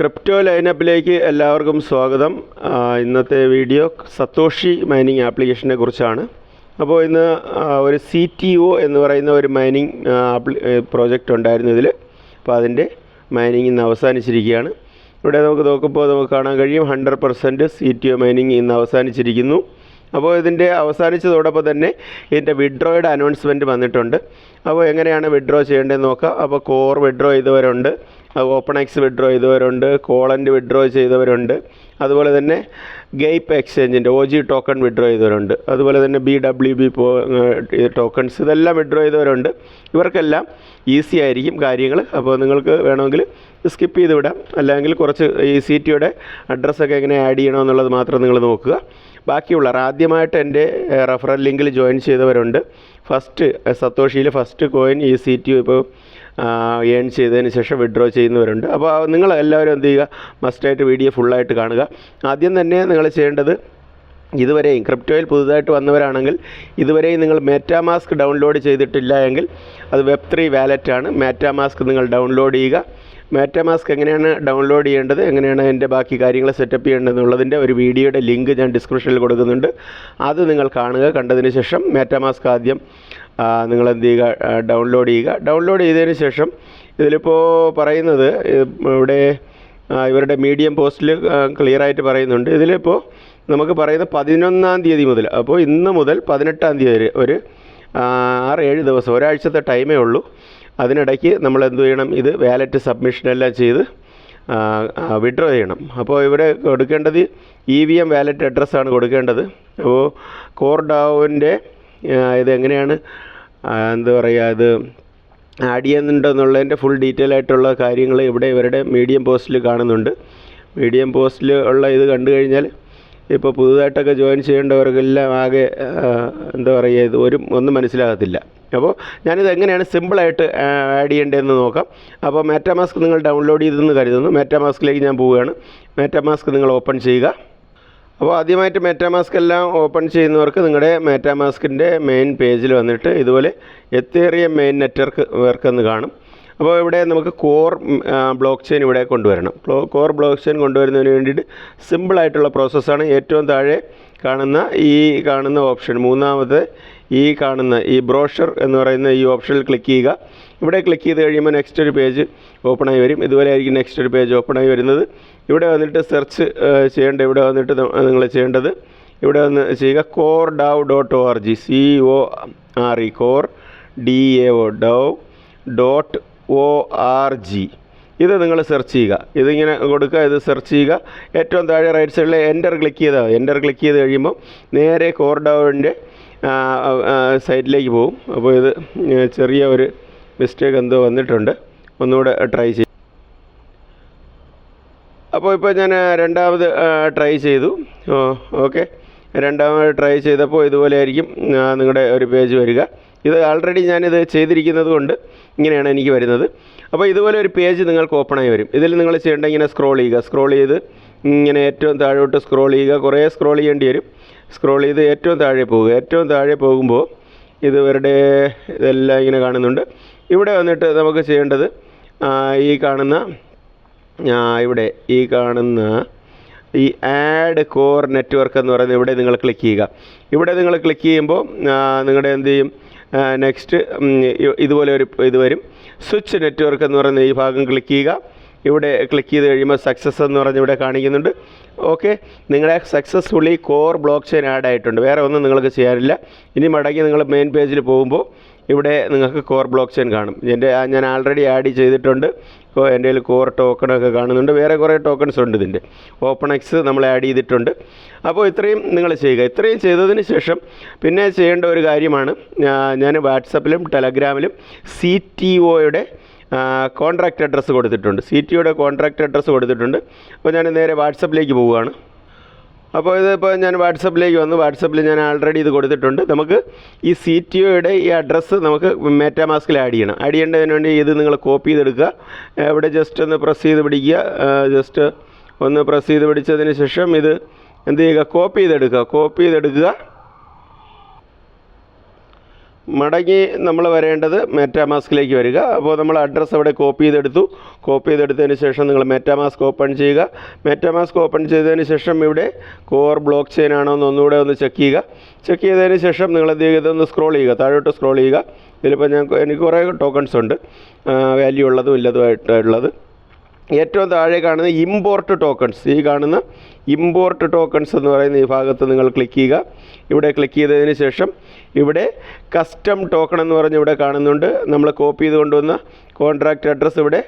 Crypto ലൈനപ്പിലേക്ക് എല്ലാവർക്കും സ്വാഗതം. ഇന്നത്തെ വീഡിയോ സത്തോഷി മൈനിങ് ആപ്ലിക്കേഷനെ കുറിച്ചാണ്. അപ്പോൾ ഇന്ന് ഒരു സി ടി ഒ എന്ന് പറയുന്ന ഒരു മൈനിങ് ആപ്ലി പ്രോജക്റ്റ് ഉണ്ടായിരുന്നു ഇതിൽ അപ്പോൾ അതിന്റെ മൈനിങ് ഇന്ന് അവസാനിച്ചിരിക്കുകയാണ്. ഇവിടെ നമുക്ക് നോക്കുമ്പോൾ നമുക്ക് കാണാൻ കഴിയും hundred percent C T O mining ഇന്ന് അവസാനിച്ചിരിക്കുന്നു. അപ്പോൾ ഇതിന്റെ അവസാനിച്ചതോടൊപ്പം തന്നെ ഇതിന്റെ വിഡ്രോയുടെ അനൗൺസ്മെന്റ് വന്നിട്ടുണ്ട്. അപ്പോൾ എങ്ങനെയാണ് വിഡ്രോ ചെയ്യേണ്ടതെന്ന് നോക്കാം. അപ്പോൾ കോർ വിഡ്രോ ചെയ്തവരുണ്ട് ഓപ്പൺ എക്സ് വിഡ്രോ ചെയ്തവരുണ്ട് കോളന്റ് വിഡ്രോ ചെയ്തവരുണ്ട്. അതുപോലെ തന്നെ ഗെയ്പ്പ് എക്സ്ചേഞ്ചിന്റെ ഒ ജി ടോക്കൺ വിഡ്രോ ചെയ്തവരുണ്ട്. അതുപോലെ തന്നെ ബി ഡബ്ല്യു ബി പോ ടോക്കൺസ് ഇതെല്ലാം വിഡ്രോ ചെയ്തവരുണ്ട്. ഇവർക്കെല്ലാം ഈസി ആയിരിക്കും കാര്യങ്ങൾ അപ്പോൾ നിങ്ങൾക്ക് വേണമെങ്കിൽ സ്കിപ്പ് ചെയ്ത് വിടാം. അല്ലെങ്കിൽ കുറച്ച് ഈ സി ടിയുടെ അഡ്രസ്സൊക്കെ എങ്ങനെ ആഡ് ചെയ്യണമെന്നുള്ളത് മാത്രം നിങ്ങൾ നോക്കുക. ബാക്കിയുള്ളവർ ആദ്യമായിട്ട് എന്റെ റെഫറൽ ലിങ്കിൽ ജോയിൻ ചെയ്തവരുണ്ട്. ഫസ്റ്റ് സത്തോഷിയിൽ ഫസ്റ്റ് കോയിൻ ഈ സി ടി ഇപ്പോൾ ഏൺ ചെയ്തതിന് ശേഷം വിഡ്രോ ചെയ്യുന്നവരുണ്ട്. അപ്പോൾ നിങ്ങൾ എല്ലാവരും എന്ത് ചെയ്യുക? മസ്റ്റായിട്ട് വീഡിയോ ഫുള്ളായിട്ട് കാണുക. ആദ്യം തന്നെ നിങ്ങൾ ചെയ്യേണ്ടത് ഇതുവരെയും ക്രിപ്റ്റോയിൽ പുതുതായിട്ട് വന്നവരാണെങ്കിൽ ഇതുവരെയും നിങ്ങൾ മെറ്റാമാസ്ക് ഡൗൺലോഡ് ചെയ്തിട്ടില്ല എങ്കിൽ അത് വെബ് ത്രീ വാലറ്റാണ് മെറ്റാമാസ്ക് നിങ്ങൾ ഡൗൺലോഡ് ചെയ്യുക. മെറ്റാമാസ്ക് എങ്ങനെയാണ് ഡൗൺലോഡ് ചെയ്യേണ്ടത്? എങ്ങനെയാണ് അതിന്റെ ബാക്കി കാര്യങ്ങൾ സെറ്റപ്പ് ചെയ്യേണ്ടതെന്നുള്ളതിന്റെ ഒരു വീഡിയോയുടെ ലിങ്ക് ഞാൻ ഡിസ്ക്രിപ്ഷനിൽ കൊടുക്കുന്നുണ്ട്. അത് നിങ്ങൾ കാണുക. കണ്ടതിന് ശേഷം മെറ്റാമാസ്ക് ആദ്യം നിങ്ങൾ എന്ത് ചെയ്യുക? ഡൗൺലോഡ് ചെയ്യുക. ഡൗൺലോഡ് ചെയ്തതിന് ശേഷം ഇതിലിപ്പോൾ പറയുന്നത് ഇവിടെ ഇവരുടെ മീഡിയം പോസ്റ്റിൽ ക്ലിയർ ആയിട്ട് പറയുന്നുണ്ട്. ഇതിലിപ്പോൾ നമുക്ക് പറയുന്നത് പതിനൊന്നാം തീയതി മുതൽ അപ്പോൾ ഇന്ന് മുതൽ പതിനെട്ടാം തീയതി വരെ ഒരു ആറ് ഏഴ് ദിവസം ഒരാഴ്ചത്തെ ടൈമേ ഉള്ളൂ. അതിനിടയ്ക്ക് നമ്മൾ എന്ത് ചെയ്യണം? ഇത് വാലറ്റ് സബ്മിഷനെല്ലാം ചെയ്ത് വിഡ്രോ ചെയ്യണം. അപ്പോൾ ഇവിടെ കൊടുക്കേണ്ടത് ഇ വി എം വാലറ്റ് അഡ്രസ്സാണ് കൊടുക്കേണ്ടത്. അപ്പോൾ കോർഡാവിന്റെ ഇത് എങ്ങനെയാണ്? എന്താ പറയുക ഇത് ആഡ് ചെയ്യുന്നുണ്ടെന്നുള്ളതിന്റെ ഫുൾ ഡീറ്റെയിൽ ആയിട്ടുള്ള കാര്യങ്ങൾ ഇവിടെ ഇവരുടെ മീഡിയം പോസ്റ്റിൽ കാണുന്നുണ്ട്. മീഡിയം പോസ്റ്റിൽ ഉള്ള ഇത് കണ്ടു കഴിഞ്ഞാൽ ഇപ്പോൾ പുതുതായിട്ടൊക്കെ ജോയിൻ ചെയ്യേണ്ടവർക്കെല്ലാം ആകെ എന്താ പറയുക ഇത് ഒരു ഒന്നും മനസ്സിലാകത്തില്ല. അപ്പോൾ ഞാനിത് എങ്ങനെയാണ് സിമ്പിളായിട്ട് ആഡ് ചെയ്യേണ്ടതെന്ന് നോക്കാം. അപ്പോൾ മെറ്റാമാസ്ക് നിങ്ങൾ ഡൗൺലോഡ് ചെയ്തെന്ന് കരുതുന്നു. മെറ്റാമാസ്കിലേക്ക് ഞാൻ പോവുകയാണ്. മെറ്റാമാസ്ക് നിങ്ങൾ ഓപ്പൺ ചെയ്യുക. അപ്പോൾ ആദ്യമായിട്ട് മെറ്റാമാസ്ക് എല്ലാം ഓപ്പൺ ചെയ്യുന്നവർക്ക് നിങ്ങളുടെ മെറ്റാമാസ്കിന്റെ മെയിൻ പേജിൽ വന്നിട്ട് ഇതുപോലെ എത്തേറിയ മെയിൻ നെറ്റ്വർക്ക് വർക്ക് എന്ന് കാണും. അപ്പോൾ ഇവിടെ നമുക്ക് കോർ ബ്ലോക്ക് ചെയിൻ ഇവിടെ കൊണ്ടുവരണം. കോർ ബ്ലോക്ക് ചെയിൻ കൊണ്ടുവരുന്നതിന് വേണ്ടിയിട്ട് സിമ്പിളായിട്ടുള്ള പ്രോസസ്സാണ് ഏറ്റവും താഴെ കാണുന്ന ഈ കാണുന്ന ഓപ്ഷൻ മൂന്നാമത്തെ ഈ കാണുന്ന ഈ ബ്രോഷർ എന്ന് പറയുന്ന ഈ ഓപ്ഷനിൽ ക്ലിക്ക് ചെയ്യുക. ഇവിടെ ക്ലിക്ക് ചെയ്ത് കഴിയുമ്പോൾ നെക്സ്റ്റ് ഒരു പേജ് ഓപ്പണായി വരും. ഇതുപോലെ ആയിരിക്കും നെക്സ്റ്റ് ഒരു പേജ് ഓപ്പണായി വരുന്നത്. ഇവിടെ വന്നിട്ട് സെർച്ച് ചെയ്യേണ്ട ഇവിടെ വന്നിട്ട് നിങ്ങൾ ചെയ്യേണ്ടത്. ഇവിടെ വന്ന് ചെയ്യുക core dao dot O R G C O R E core D A O dao dot O R G ഇത് നിങ്ങൾ സെർച്ച് ചെയ്യുക. ഇതിങ്ങനെ കൊടുക്കുക ഇത് സെർച്ച് ചെയ്യുക. ഏറ്റവും താഴെ റൈറ്റ് സൈഡിൽ എന്റർ ക്ലിക്ക് ചെയ്താൽ എന്റർ ക്ലിക്ക് ചെയ്ത് കഴിയുമ്പോൾ നേരെ കോർഡൗണിന്റെ സൈറ്റിലേക്ക് പോകും. അപ്പോൾ ഇത് ചെറിയ ഒരു മിസ്റ്റേക്ക് എന്തോ വന്നിട്ടുണ്ട്. ഒന്നുകൂടെ ട്രൈ ചെയ്യും അപ്പോൾ ഇപ്പോൾ ഞാൻ രണ്ടാമത് ട്രൈ ചെയ്തു. ഓക്കെ രണ്ടാമത് ട്രൈ ചെയ്തപ്പോൾ ഇതുപോലെ ആയിരിക്കും നിങ്ങളുടെ ഒരു പേജ് വരിക. ഇത് ഓൾറെഡി ഞാനിത് ചെയ്തിരിക്കുന്നത് കൊണ്ട് ഇങ്ങനെയാണ് എനിക്ക് വരുന്നത്. അപ്പോൾ ഇതുപോലെ ഒരു പേജ് നിങ്ങൾക്ക് ഓപ്പണായി വരും. ഇതിൽ നിങ്ങൾ ചെയ്യേണ്ട ഇങ്ങനെ സ്ക്രോൾ ചെയ്യുക. സ്ക്രോൾ ചെയ്ത് ഇങ്ങനെ ഏറ്റവും താഴോട്ട് സ്ക്രോൾ ചെയ്യുക. കുറേ സ്ക്രോൾ ചെയ്യേണ്ടി വരും. സ്ക്രോൾ ചെയ്ത് ഏറ്റവും താഴെ പോവുക ഏറ്റവും താഴെ പോകുമ്പോൾ ഇത് ഇവരുടെ ഇതെല്ലാം ഇങ്ങനെ കാണുന്നുണ്ട്. ഇവിടെ വന്നിട്ട് നമുക്ക് ചെയ്യേണ്ടത് ഈ കാണുന്ന ഇവിടെ ഈ കാണുന്ന ഈ ആഡ് കോർ നെറ്റ്വർക്ക് എന്ന് പറയുന്നത് ഇവിടെ നിങ്ങൾ ക്ലിക്ക് ചെയ്യുക. ഇവിടെ നിങ്ങൾ ക്ലിക്ക് ചെയ്യുമ്പോൾ നിങ്ങളുടെ എന്ത് ചെയ്യും? നെക്സ്റ്റ് ഇതുപോലെ ഒരു ഇത് വരും. സ്വിച്ച് നെറ്റ്വർക്ക് എന്ന് പറയുന്ന ഈ ഭാഗം ക്ലിക്ക് ചെയ്യുക. ഇവിടെ ക്ലിക്ക് ചെയ്ത് കഴിയുമ്പോൾ സക്സസ് എന്ന് പറഞ്ഞ് ഇവിടെ കാണിക്കുന്നുണ്ട്. ഓക്കെ നിങ്ങളെ successfully core blockchain add ആയിട്ടുണ്ട്. വേറെ ഒന്നും നിങ്ങൾക്ക് ചെയ്യാനില്ല. ഇനി മടങ്ങി നിങ്ങൾ മെയിൻ പേജിൽ പോകുമ്പോൾ ഇവിടെ നിങ്ങൾക്ക് കോർ ബ്ലോക്ക് ചെയിൻ കാണും എന്റെ ഞാൻ ആൾറെഡി ആഡ് ചെയ്തിട്ടുണ്ട്. ഇപ്പോൾ എന്റെ കയ്യിൽ കോർ ടോക്കണൊക്കെ കാണുന്നുണ്ട്. വേറെ കുറേ ടോക്കൺസ് ഉണ്ട് ഇതിന്റെ ഓപ്പൺ എക്സ് നമ്മൾ ആഡ് ചെയ്തിട്ടുണ്ട്. അപ്പോൾ ഇത്രയും നിങ്ങൾ ചെയ്യുക. ഇത്രയും ചെയ്തതിന് ശേഷം പിന്നെ ചെയ്യേണ്ട ഒരു കാര്യമാണ് ഞാൻ വാട്സപ്പിലും ടെലഗ്രാമിലും സി ടി ഒയുടെ കോൺട്രാക്റ്റ് അഡ്രസ്സ് കൊടുത്തിട്ടുണ്ട്. സി ടി ഒയുടെ കോൺട്രാക്റ്റ് അഡ്രസ്സ് കൊടുത്തിട്ടുണ്ട്. അപ്പോൾ ഞാൻ നേരെ വാട്സപ്പിലേക്ക് പോവുകയാണ്. അപ്പോൾ ഇതിപ്പോൾ ഞാൻ വാട്സപ്പിലേക്ക് വന്നു. വാട്സപ്പിൽ ഞാൻ ആൾറെഡി ഇത് കൊടുത്തിട്ടുണ്ട്. നമുക്ക് ഈ സി ടി ഒയുടെ ഈ അഡ്രസ്സ് നമുക്ക് മെറ്റാമാസ്കിൽ ആഡ് ചെയ്യണം. ആഡ് ചെയ്യേണ്ടതിന് വേണ്ടി ഇത് നിങ്ങൾ കോപ്പി ചെയ്തെടുക്കുക. ഇവിടെ ജസ്റ്റ് ഒന്ന് പ്രസ് ചെയ്ത് പിടിക്കുക. ജസ്റ്റ് ഒന്ന് പ്രസ് ചെയ്ത് പിടിച്ചതിന് ശേഷം ഇത് എന്ത് ചെയ്യുക? കോപ്പി ചെയ്തെടുക്കുക. കോപ്പി ചെയ്തെടുക്കുക. മടങ്ങി നമ്മൾ വരേണ്ടത് മെറ്റാമാസ്കിലേക്ക് വരിക. അപ്പോൾ നമ്മൾ അഡ്രസ്സ് അവിടെ കോപ്പി ചെയ്തെടുത്തു. കോപ്പി ചെയ്തെടുത്തതിന് ശേഷം നിങ്ങൾ മെറ്റാമാസ്ക് ഓപ്പൺ ചെയ്യുക. മെറ്റാമാസ്ക് ഓപ്പൺ ചെയ്തതിന് ശേഷം ഇവിടെ കോർ ബ്ലോക്ക് ചെയിൻ ആണോ എന്ന് ഒന്നുകൂടെ ഒന്ന് ചെക്ക് ചെയ്യുക. ചെക്ക് ചെയ്തതിന് ശേഷം നിങ്ങൾ എന്ത് ചെയ്യുക? ഇതൊന്ന് സ്ക്രോൾ ചെയ്യുക. താഴോട്ട് സ്ക്രോൾ ചെയ്യുക. ഇതിലിപ്പോൾ ഞാൻ എനിക്ക് കുറേ ടോക്കൺസ് ഉണ്ട്. വാല്യൂ ഉള്ളതും ഇല്ലതുമായിട്ടുള്ളത്. ഏറ്റവും താഴെ കാണുന്ന ഇമ്പോർട്ട് ടോക്കൺസ് ഈ കാണുന്ന ഇമ്പോർട്ട് ടോക്കൺസ് എന്ന് പറയുന്ന ഈ ഭാഗത്ത് നിങ്ങൾ ക്ലിക്ക് ചെയ്യുക. ഇവിടെ ക്ലിക്ക് ചെയ്തതിന് ശേഷം ഇവിടെ കസ്റ്റം ടോക്കൺ എന്ന് പറഞ്ഞ് ഇവിടെ കാണുന്നുണ്ട്. നമ്മൾ കോപ്പി ചെയ്ത് കൊണ്ടുവന്ന കോൺട്രാക്റ്റ് അഡ്രസ്സ് ഇവിടെ.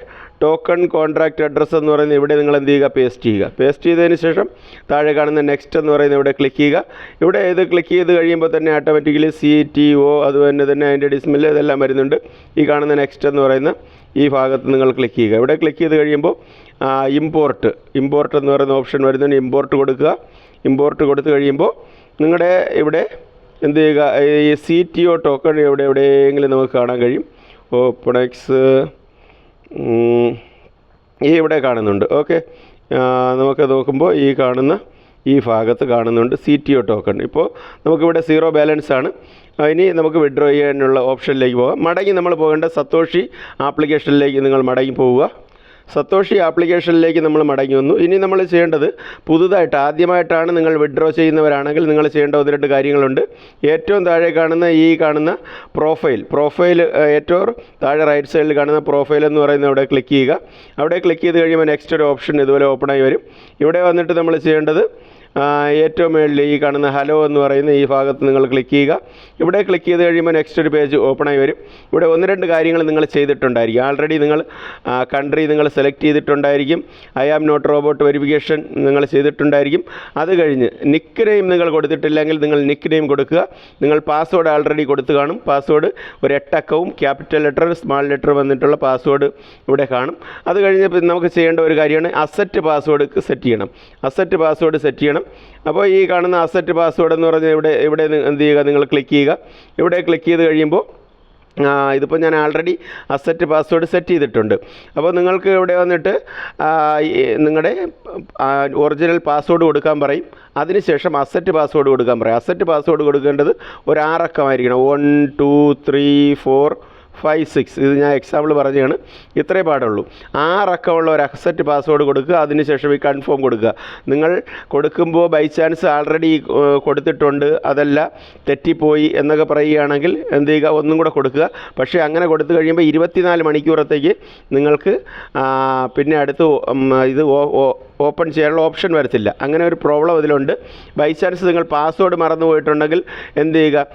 ടോക്കൺ കോൺട്രാക്റ്റ് അഡ്രസ്സ് എന്ന് പറയുന്നത് ഇവിടെ നിങ്ങൾ എന്ത് ചെയ്യുക? പേസ്റ്റ് ചെയ്യുക. പേസ്റ്റ് ചെയ്തതിന് ശേഷം താഴെ കാണുന്ന നെക്സ്റ്റ് എന്ന് പറയുന്നത് ഇവിടെ ക്ലിക്ക് ചെയ്യുക. ഇവിടെ ഇത് ക്ലിക്ക് ചെയ്ത് കഴിയുമ്പോൾ തന്നെ ഓട്ടോമാറ്റിക്കലി സി ടി ഒ അതുപോലെ തന്നെ അതിന്റെ ഡിസ്മിൽ ഇതെല്ലാം വരുന്നുണ്ട്. ഈ കാണുന്ന നെക്സ്റ്റ് എന്ന് പറയുന്ന ഈ ഭാഗത്ത് നിങ്ങൾ ക്ലിക്ക് ചെയ്യുക. ഇവിടെ ക്ലിക്ക് ചെയ്ത് കഴിയുമ്പോൾ ഇമ്പോർട്ട് ഇമ്പോർട്ട് എന്ന് പറയുന്ന ഓപ്ഷൻ വരുന്നതിന് ഇമ്പോർട്ട് കൊടുക്കുക. ഇമ്പോർട്ട് കൊടുത്തു കഴിയുമ്പോൾ നിങ്ങളുടെ ഇവിടെ എന്ത് ചെയ്യുക? ഈ സി ടി ഒ ടോക്കൺ എവിടെ എവിടെയെങ്കിലും നമുക്ക് കാണാൻ കഴിയും. ഓപ്പണെക്സ് ഈ ഇവിടെ കാണുന്നുണ്ട്. ഓക്കെ നമുക്ക് നോക്കുമ്പോൾ ഈ കാണുന്ന ഈ ഭാഗത്ത് കാണുന്നുണ്ട് സി ടി ഒ ടോക്കൺ ഇപ്പോൾ നമുക്കിവിടെ സീറോ ബാലൻസ് ആണ്. ഇനി നമുക്ക് വിഡ്രോ ചെയ്യാനുള്ള ഓപ്ഷനിലേക്ക് പോകാം. മടങ്ങി നമ്മൾ പോകേണ്ട സത്തോഷി ആപ്ലിക്കേഷനിലേക്ക് നിങ്ങൾ മടങ്ങി പോവുക. സത്തോഷി ആപ്ലിക്കേഷനിലേക്ക് നമ്മൾ മടങ്ങി വന്നു. ഇനി നമ്മൾ ചെയ്യേണ്ടത് പുതുതായിട്ട് ആദ്യമായിട്ടാണ് നിങ്ങൾ വിഡ്രോ ചെയ്യുന്നവരാണെങ്കിൽ നിങ്ങൾ ചെയ്യേണ്ട ഒന്ന് രണ്ട് കാര്യങ്ങളുണ്ട്. ഏറ്റവും താഴെ കാണുന്ന ഈ കാണുന്ന പ്രൊഫൈൽ പ്രൊഫൈൽ ഏറ്റവും താഴെ റൈറ്റ് സൈഡിൽ കാണുന്ന പ്രൊഫൈൽ എന്ന് പറയുന്നത് അവിടെ ക്ലിക്ക് ചെയ്യുക. അവിടെ ക്ലിക്ക് ചെയ്ത് കഴിയുമ്പോൾ നെക്സ്റ്റ് ഒരു ഓപ്ഷൻ ഇതുപോലെ ഓപ്പണായി വരും. ഇവിടെ വന്നിട്ട് നമ്മൾ ചെയ്യേണ്ടത് ഏറ്റവും മുകളിൽ ഈ കാണുന്ന ഹലോ എന്ന് പറയുന്ന ഈ ഭാഗത്ത് നിങ്ങൾ ക്ലിക്ക് ചെയ്യുക. ഇവിടെ ക്ലിക്ക് ചെയ്ത് കഴിയുമ്പോൾ നെക്സ്റ്റ് ഒരു പേജ് ഓപ്പണായി വരും. ഇവിടെ ഒന്ന് രണ്ട് കാര്യങ്ങൾ നിങ്ങൾ ചെയ്തിട്ടുണ്ടായിരിക്കും. ആൾറെഡി നിങ്ങൾ കൺട്രി നിങ്ങൾ select ചെയ്തിട്ടുണ്ടായിരിക്കും. I am not robot verification നിങ്ങൾ ചെയ്തിട്ടുണ്ടായിരിക്കും. അത് കഴിഞ്ഞ് നിക്ക് നെയിം നിങ്ങൾ കൊടുത്തിട്ടില്ലെങ്കിൽ നിങ്ങൾ നിക്ക് നെയിം കൊടുക്കുക. നിങ്ങൾ പാസ്വേഡ് ആൾറെഡി കൊടുത്തു കാണും. പാസ്വേഡ് ഒരു എട്ടക്കവും ക്യാപിറ്റൽ ലെറ്റർ സ്മാൾ ലെറ്റർ വന്നിട്ടുള്ള പാസ്വേഡ് ഇവിടെ കാണും. അത് കഴിഞ്ഞ് നമുക്ക് ചെയ്യേണ്ട ഒരു കാര്യമാണ്. അസറ്റ് പാസ്വേഡ് സെറ്റ് ചെയ്യണം. അസറ്റ് പാസ്വേഡ് സെറ്റ് ചെയ്യണം. അപ്പോൾ ഈ കാണുന്ന അസറ്റ് പാസ്വേഡ് എന്ന് പറഞ്ഞാൽ ഇവിടെ ഇവിടെ എന്ത് ചെയ്യുക? നിങ്ങൾ ക്ലിക്ക് ചെയ്യുക. ഇവിടെ ക്ലിക്ക് ചെയ്ത് കഴിയുമ്പോൾ ഇതിപ്പോൾ ഞാൻ ആൾറെഡി അസറ്റ് പാസ്വേഡ് സെറ്റ് ചെയ്തിട്ടുണ്ട്. അപ്പോൾ നിങ്ങൾക്ക് ഇവിടെ വന്നിട്ട് നിങ്ങളുടെ ഒറിജിനൽ പാസ്വേഡ് കൊടുക്കാൻ പറയും. അതിനുശേഷം അസറ്റ് പാസ്വേഡ് കൊടുക്കാൻ പറയും. അസറ്റ് പാസ്വേഡ് കൊടുക്കേണ്ടത് ഒരു ആറക്കമായിരിക്കണം one two three four five six ഇത് ഞാൻ എക്സാമ്പിൾ പറഞ്ഞതാണ് ഇത്രേ പാടുള്ളൂ. ആറക്കമുള്ള ഒരു അക്സെറ്റ് പാസ്വേഡ് കൊടുക്കുക അതിനുശേഷം ഈ കൺഫേം കൊടുക്കുക. നിങ്ങൾ കൊടുക്കുമ്പോൾ ബൈ ചാൻസ് ആൾറെഡി കൊടുത്തിട്ടുണ്ട്. അതല്ല തെറ്റിപ്പോയി എന്നൊക്കെ പറയുകയാണെങ്കിൽ എന്ത് ചെയ്യുക? ഒന്നും കൂടെ കൊടുക്കുക. പക്ഷേ അങ്ങനെ കൊടുത്തു കഴിയുമ്പോൾ ഇരുപത്തിനാല് മണിക്കൂറത്തേക്ക് നിങ്ങൾക്ക് പിന്നെ അടുത്ത് ഇത് ഓ- ഓപ്പൺ ചെയ്യാനുള്ള ഓപ്ഷൻ വരത്തില്ല. അങ്ങനെ ഒരു പ്രോബ്ലം ഇതിലുണ്ട് ബൈ ചാൻസ് നിങ്ങൾ പാസ്വേഡ് മറന്നു പോയിട്ടുണ്ടെങ്കിൽ എന്ത് ചെയ്യുക?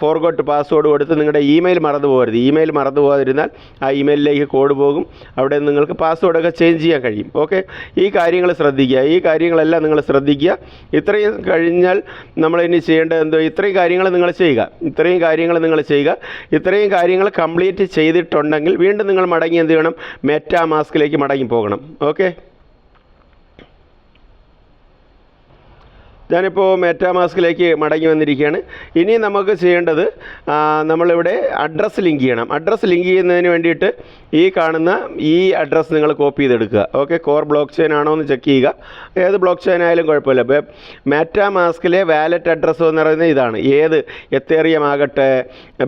ഫോർഗോട്ട് പാസ്വേഡ് കൊടുത്ത് നിങ്ങളുടെ ഇമെയിൽ മറന്നു പോകരുത്. ഇമെയിൽ മറന്നു പോകാതിരുന്നാൽ ആ ഇമെയിലിലേക്ക് കോഡ് പോകും. അവിടെ നിങ്ങൾക്ക് പാസ്വേഡൊക്കെ ചേഞ്ച് ചെയ്യാൻ കഴിയും. ഓക്കെ ഈ കാര്യങ്ങൾ ശ്രദ്ധിക്കുക. ഈ കാര്യങ്ങളെല്ലാം നിങ്ങൾ ശ്രദ്ധിക്കുക. ഇത്രയും കഴിഞ്ഞാൽ നമ്മൾ ഇനി ചെയ്യേണ്ടത് എന്തോ? ഇത്രയും കാര്യങ്ങൾ നിങ്ങൾ ചെയ്യുക. ഇത്രയും കാര്യങ്ങൾ നിങ്ങൾ ചെയ്യുക. ഇത്രയും കാര്യങ്ങൾ കംപ്ലീറ്റ് ചെയ്തിട്ടുണ്ടെങ്കിൽ വീണ്ടും നിങ്ങൾ മടങ്ങി എന്ത് ചെയ്യണം? മെറ്റാ മാസ്കിലേക്ക് മടങ്ങി പോകണം. ഓക്കെ ഞാനിപ്പോൾ മെറ്റാമാസ്കിലേക്ക് മടങ്ങി വന്നിരിക്കുകയാണ്. ഇനി നമുക്ക് ചെയ്യേണ്ടത് നമ്മളിവിടെ അഡ്രസ്സ് ലിങ്ക് ചെയ്യണം. അഡ്രസ്സ് ലിങ്ക് ചെയ്യുന്നതിന് വേണ്ടിയിട്ട് ഈ കാണുന്ന ഈ അഡ്രസ്സ് നിങ്ങൾ കോപ്പി ചെയ്തെടുക്കുക. ഓക്കെ കോർ ബ്ലോക്ക് ചെയിൻ ആണോ എന്ന് ചെക്ക് ചെയ്യുക. ഏത് ബ്ലോക്ക് ചെയിൻ ആയാലും കുഴപ്പമില്ല. ഇപ്പോൾ മെറ്റാമാസ്കിലെ വാലറ്റ് അഡ്രസ്സ് എന്ന് പറയുന്നത് ഇതാണ്. ഏത് എത്തേറിയം ആകട്ടെ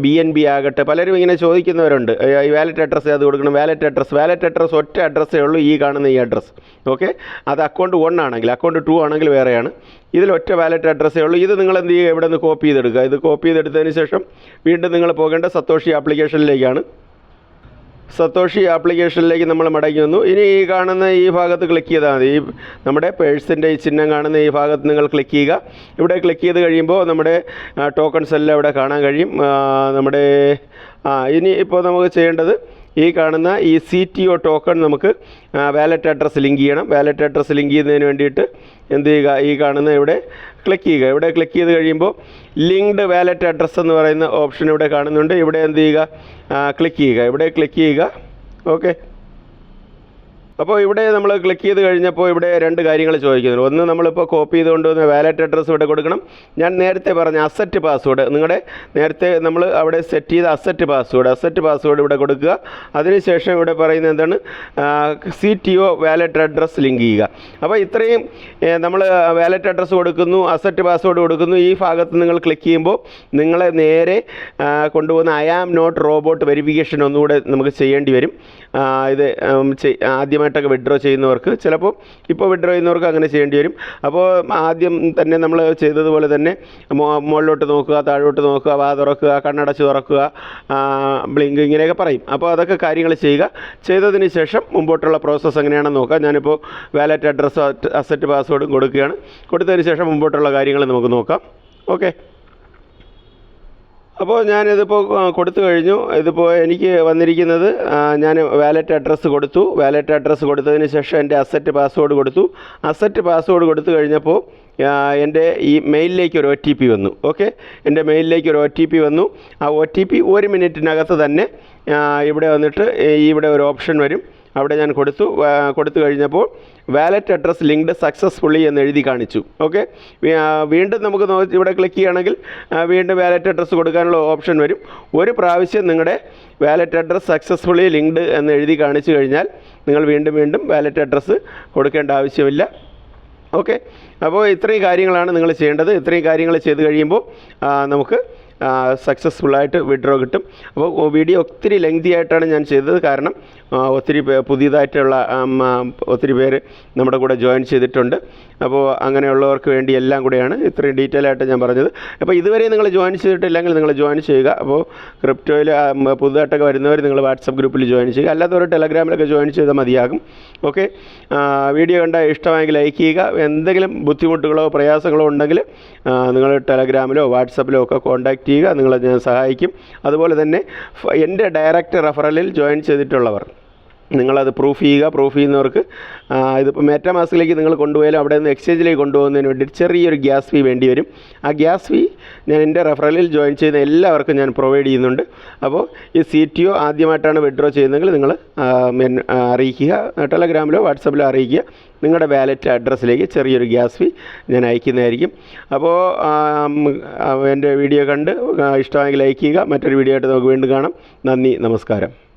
ബി എൻ ബി ആകട്ടെ പലരും ഇങ്ങനെ ചോദിക്കുന്നവരുണ്ട്. ഈ വാലറ്റ് അഡ്രസ്സ് ഏത് കൊടുക്കണം? വാലറ്റ് അഡ്രസ്സ് വാലറ്റ് അഡ്രസ്സ് ഒറ്റ അഡ്രസ്സേ ഉള്ളൂ ഈ കാണുന്ന ഈ അഡ്രസ്സ് ഓക്കെ അത് അക്കൗണ്ട് വൺ ആണെങ്കിൽ അക്കൗണ്ട് ടു ആണെങ്കിൽ വേറെയാണ്. ഇതിൽ ഒറ്റ വാലറ്റ് അഡ്രസ്സേ ഉള്ളൂ. ഇത് നിങ്ങൾ എന്ത് ചെയ്യുക? ഇവിടെ നിന്ന് കോപ്പി ചെയ്തെടുക്കുക. ഇത് കോപ്പി ചെയ്തെടുത്തതിന് ശേഷം വീണ്ടും നിങ്ങൾ പോകേണ്ട സത്തോഷി ആപ്ലിക്കേഷനിലേക്കാണ് സത്തോഷി ആപ്ലിക്കേഷനിലേക്ക് നമ്മൾ മടങ്ങി വന്നു. ഇനി ഈ കാണുന്ന ഈ ഭാഗത്ത് ക്ലിക്ക് ചെയ്താൽ മതി. ഈ നമ്മുടെ പേഴ്സിന്റെ ഈ ചിഹ്നം കാണുന്ന ഈ ഭാഗത്ത് നിങ്ങൾ ക്ലിക്ക് ചെയ്യുക. ഇവിടെ ക്ലിക്ക് ചെയ്ത് കഴിയുമ്പോൾ നമ്മുടെ ടോക്കൺസ് എല്ലാം ഇവിടെ കാണാൻ കഴിയും. നമ്മുടെ ആ ഇനി ഇപ്പോൾ നമുക്ക് ചെയ്യേണ്ടത് ഈ കാണുന്ന ഈ സി ടി ഒ ടോക്കൺ നമുക്ക് വാലറ്റ് അഡ്രസ്സ് ലിങ്ക് ചെയ്യണം. വാലറ്റ് അഡ്രസ്സ് ലിങ്ക് ചെയ്യുന്നതിന് വേണ്ടിയിട്ട് എന്ത് ചെയ്യുക? ഈ കാണുന്ന ഇവിടെ ക്ലിക്ക് ചെയ്യുക. ഇവിടെ ക്ലിക്ക് ചെയ്ത് കഴിയുമ്പോൾ ലിങ്ക്ഡ് വാലറ്റ് അഡ്രസ്സ് എന്ന് പറയുന്ന ഓപ്ഷൻ ഇവിടെ കാണുന്നുണ്ട്. ഇവിടെ എന്ത് ചെയ്യുക? ക്ലിക്ക് ചെയ്യുക. ഇവിടെ ക്ലിക്ക് ചെയ്യുക. ഓക്കെ അപ്പോൾ ഇവിടെ നമ്മൾ ക്ലിക്ക് ചെയ്ത് കഴിഞ്ഞപ്പോൾ ഇവിടെ രണ്ട് കാര്യങ്ങൾ ചോദിക്കുന്നു. ഒന്ന് നമ്മളിപ്പോൾ കോപ്പി ചെയ്തുകൊണ്ട് വന്ന വാലറ്റ് അഡ്രസ്സ് ഇവിടെ കൊടുക്കണം. ഞാൻ നേരത്തെ പറഞ്ഞ അസറ്റ് പാസ്വേഡ് നിങ്ങളുടെ നേരത്തെ നമ്മൾ അവിടെ സെറ്റ് ചെയ്ത അസറ്റ് പാസ്വേഡ് അസറ്റ് പാസ്വേഡ് ഇവിടെ കൊടുക്കുക. അതിനുശേഷം ഇവിടെ പറയുന്നത് എന്താണ്? C T O wallet address link ചെയ്യുക. അപ്പോൾ ഇത്രയും നമ്മൾ വാലറ്റ് അഡ്രസ്സ് കൊടുക്കുന്നു അസറ്റ് പാസ്വേഡ് കൊടുക്കുന്നു. ഈ ഭാഗത്ത് നിങ്ങൾ ക്ലിക്ക് ചെയ്യുമ്പോൾ നിങ്ങളെ നേരെ കൊണ്ടുപോകുന്ന I am not robot verification ഒന്നുകൂടെ നമുക്ക് ചെയ്യേണ്ടി വരും. ഇത് ഉം, ആദ്യമായിട്ടൊക്കെ വിഡ്രോ ചെയ്യുന്നവർക്ക് ചിലപ്പോൾ ഇപ്പോൾ വിഡ്രോ ചെയ്യുന്നവർക്ക് അങ്ങനെ ചെയ്യേണ്ടി വരും. അപ്പോൾ ആദ്യം തന്നെ നമ്മൾ ചെയ്തതുപോലെ തന്നെ മുകളിലോട്ട് നോക്കുക താഴോട്ട് നോക്കുക വാ തുറക്കുക കണ്ണടച്ച് തുറക്കുക ബ്ലിങ്ക് ഇങ്ങനെയൊക്കെ പറയും. അപ്പോൾ അതൊക്കെ കാര്യങ്ങൾ ചെയ്യുക. ചെയ്തതിന് ശേഷം മുമ്പോട്ടുള്ള പ്രോസസ്സ് എങ്ങനെയാണെന്ന് നോക്കാം ഞാനിപ്പോൾ വാലറ്റ് അഡ്രസ്സ് അസറ്റ് പാസ്വേഡും കൊടുക്കുകയാണ്. കൊടുത്തതിന് ശേഷം മുമ്പോട്ടുള്ള കാര്യങ്ങൾ നമുക്ക് നോക്കാം. ഓക്കെ അപ്പോൾ ഞാനിതിപ്പോൾ കൊടുത്തു കഴിഞ്ഞു. ഇതിപ്പോൾ എനിക്ക് വന്നിരിക്കുന്നത് ഞാൻ വാലറ്റ് അഡ്രസ്സ് കൊടുത്തു. വാലറ്റ് അഡ്രസ്സ് കൊടുത്തതിന് ശേഷം എന്റെ അസറ്റ് പാസ്വേഡ് കൊടുത്തു. അസറ്റ് പാസ്വേഡ് കൊടുത്തു കഴിഞ്ഞപ്പോൾ എന്റെ ഈ മെയിലിലേക്ക് ഒരു ഒ ടി പി വന്നു. ഓക്കെ? എന്റെ മെയിലിലേക്ക് ഒരു ഒ ടി പി വന്നു. ആ ഒ ടി പി ഒരു മിനിറ്റിനകത്ത് തന്നെ ഇവിടെ വന്നിട്ട് ഇവിടെ ഒരു ഓപ്ഷൻ വരും. അവിടെ ഞാൻ കൊടുത്തു. കൊടുത്തു കഴിഞ്ഞപ്പോൾ വാലറ്റ് അഡ്രസ് ലിങ്ക്ഡ് സക്സസ്ഫുള്ളി എന്ന് എഴുതി കാണിച്ചു. ഓക്കെ? വീണ്ടും നമുക്ക് ഇവിടെ ക്ലിക്ക് ചെയ്യുകയാണെങ്കിൽ വീണ്ടും വാലറ്റ് അഡ്രസ്സ് കൊടുക്കാനുള്ള ഓപ്ഷൻ വരും. ഒരു പ്രാവശ്യം നിങ്ങളുടെ വാലറ്റ് അഡ്രസ്സ് സക്സസ്ഫുള്ളി ലിങ്ക്ഡ് എന്ന് എഴുതി കാണിച്ചു കഴിഞ്ഞാൽ നിങ്ങൾ വീണ്ടും വീണ്ടും വാലറ്റ് അഡ്രസ്സ് കൊടുക്കേണ്ട ആവശ്യമില്ല. ഓക്കെ? അപ്പോൾ ഇത്രയും കാര്യങ്ങളാണ് നിങ്ങൾ ചെയ്യേണ്ടത്. ഇത്രയും കാര്യങ്ങൾ ചെയ്ത് കഴിയുമ്പോൾ നമുക്ക് സക്സസ്ഫുള്ളായിട്ട് വിഡ്രോ കിട്ടും. അപ്പോൾ വീഡിയോ ഒത്തിരി ലെങ്തി ആയിട്ടാണ് ഞാൻ ചെയ്തത്. കാരണം ഒത്തിരി പുതിയതായിട്ടുള്ള ഒത്തിരി പേര് നമ്മുടെ കൂടെ ജോയിൻ ചെയ്തിട്ടുണ്ട്. അപ്പോൾ അങ്ങനെയുള്ളവർക്ക് വേണ്ടി എല്ലാം കൂടെയാണ് ഇത്രയും ഡീറ്റെയിൽ ആയിട്ട് ഞാൻ പറഞ്ഞത്. അപ്പോൾ ഇതുവരെ നിങ്ങൾ ജോയിൻ ചെയ്തിട്ടില്ലെങ്കിൽ നിങ്ങൾ ജോയിൻ ചെയ്യുക. അപ്പോൾ ക്രിപ്റ്റോയിൽ പുതുതായിട്ടൊക്കെ വരുന്നവർ നിങ്ങൾ വാട്സപ്പ് ഗ്രൂപ്പിൽ ജോയിൻ ചെയ്യുക. അല്ലാത്തവർ ടെലഗ്രാമിലൊക്കെ ജോയിൻ ചെയ്താൽ മതിയാകും. ഓക്കെ? വീഡിയോ കണ്ട ഇഷ്ടമായെങ്കിൽ ലൈക്ക് ചെയ്യുക. എന്തെങ്കിലും ബുദ്ധിമുട്ടുകളോ പ്രയാസങ്ങളോ ഉണ്ടെങ്കിൽ നിങ്ങൾ ടെലഗ്രാമിലോ വാട്സപ്പിലോ ഒക്കെ കോൺടാക്റ്റ് ചെയ്യുക നിങ്ങളെ ഞാൻ സഹായിക്കും. അതുപോലെ തന്നെ എന്റെ ഡയറക്റ്റ് റെഫറലിൽ ജോയിൻ ചെയ്തിട്ടുള്ളവർ. നിങ്ങളത് പ്രൂഫ് ചെയ്യുക പ്രൂഫ് ചെയ്യുന്നവർക്ക് ഇതിപ്പോൾ മെറ്റാമാസ്കിലേക്ക് നിങ്ങൾ കൊണ്ടുപോയാലും അവിടെ നിന്ന് എക്സ്ചേഞ്ചിലേക്ക് കൊണ്ടുപോകുന്നതിന് വേണ്ടി ചെറിയൊരു ഗ്യാസ് ഫീ വേണ്ടി വരും. ആ ഗ്യാസ് ഫീ ഞാൻ എന്റെ റെഫറലിൽ ജോയിൻ ചെയ്യുന്ന എല്ലാവർക്കും ഞാൻ പ്രൊവൈഡ് ചെയ്യുന്നുണ്ട്. അപ്പോൾ ഈ സി ടി ഒ ആദ്യമായിട്ടാണ് വിഡ്രോ ചെയ്യുന്നതെങ്കിൽ നിങ്ങൾ അറിയിക്കുക ടെലഗ്രാമിലോ വാട്സപ്പിലോ അറിയിക്കുക. നിങ്ങളുടെ വാലറ്റ് അഡ്രസ്സിലേക്ക് ചെറിയൊരു ഗ്യാസ് ഫീ ഞാൻ അയക്കുന്നതായിരിക്കും. അപ്പോൾ എന്റെ വീഡിയോ കണ്ട് ഇഷ്ടമായെങ്കിൽ ലൈക്ക് ചെയ്യുക. മറ്റൊരു വീഡിയോ ആയിട്ട് നമുക്ക് വീണ്ടും കാണാം. നന്ദി നമസ്കാരം.